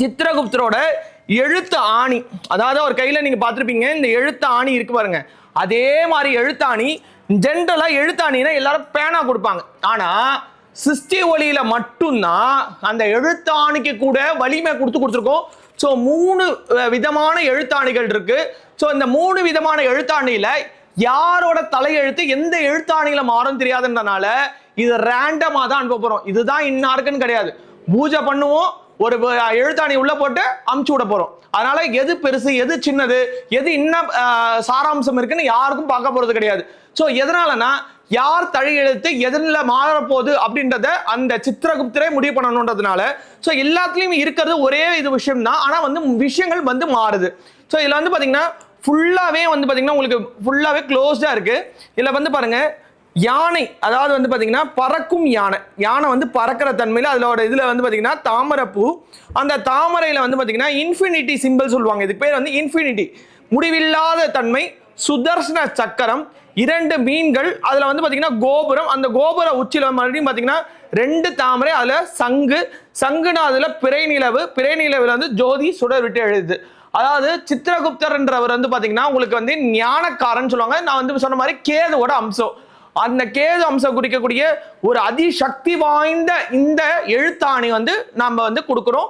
சித்திரகுப்தரோட எழுத்து ஆணி. அதாவது அவர் கையில் நீங்கள் பார்த்துருப்பீங்க இந்த எழுத்து ஆணி இருக்கு பாருங்க. அதே மாதிரி எழுத்தாணி ஜென்ரலாக எழுத்தாணினா எல்லாரும் பேனா கொடுப்பாங்க. ஆனால் சிஸ்டி ஒலியில் மட்டும்தான் அந்த எழுத்தாணிக்கு கூட வலிமை கொடுத்து கொடுத்துருக்கோம். ஸோ மூணு விதமான எழுத்தாணிகள் இருக்கு. ஸோ இந்த மூணு விதமான எழுத்தாணியில் யாரோட தலையெழுத்து எந்த எழுத்தாணியில் மாறும் தெரியாதுன்றனால இது ரேண்டமாக தான் அனுப்ப போகிறோம் இதுதான் இன்னாருக்குன்னு கிடையாது. பூஜை பண்ணுவோம் ஒரு எழுத்தாணி உள்ள போட்டு அமுச்சு விட போறோம். அதனால எது பெருசு எது சின்னது எது இன்னும் சாராம்சம் இருக்குன்னு யாருக்கும் பார்க்க போறது கிடையாது. ஸோ எதனாலனா யார் தலையெழுத்து எதில் மாறப்போகுது அப்படின்றத அந்த சித்திரகுப்தரே முடிவு பண்ணணுன்றதுனால ஸோ எல்லாத்துலேயும் இருக்கிறது ஒரே இது விஷயம் தான் ஆனால் வந்து விஷயங்கள் வந்து மாறுது. ஸோ இதில் வந்து பார்த்தீங்கன்னா ஃபுல்லாகவே வந்து பார்த்தீங்கன்னா உங்களுக்கு ஃபுல்லாகவே க்ளோஸ்டாக இருக்குது இதில் வந்து பாருங்கள் யானை அதாவது வந்து பார்த்தீங்கன்னா பறக்கும் யானை. யானை வந்து பறக்கிற தன்மையில் அதோட இதில் வந்து பார்த்தீங்கன்னா தாமரைப்பூ. அந்த தாமரையில் வந்து பார்த்தீங்கன்னா இன்ஃபினிட்டி சிம்பிள் சொல்லுவாங்க. இது பேர் வந்து இன்ஃபினிட்டி முடிவில்லாத தன்மை சுதர்சன சக்கரம் இரண்டு மீன்கள் அதில் வந்து பார்த்தீங்கன்னா கோபுரம். அந்த கோபுர உச்சியில் மறுபடியும் பார்த்தீங்கன்னா ரெண்டு தாமரை அதில் சங்கு. சங்குனா அதில் பிறை நிலவு பிறை நிலவில் வந்து ஜோதி சுடர் விட்டு எழுது. அதாவது சித்திரகுப்தர்ன்றவர் வந்து பார்த்தீங்கன்னா உங்களுக்கு வந்து ஞானக்காரன் சொல்லுவாங்க. நான் வந்து சொன்ன மாதிரி கேதுவோட அம்சம். அந்த கேது அம்சம் குறிக்கக்கூடிய ஒரு அதிசக்தி வாய்ந்த இந்த எழுத்தாணி வந்து நம்ம வந்து கொடுக்குறோம்.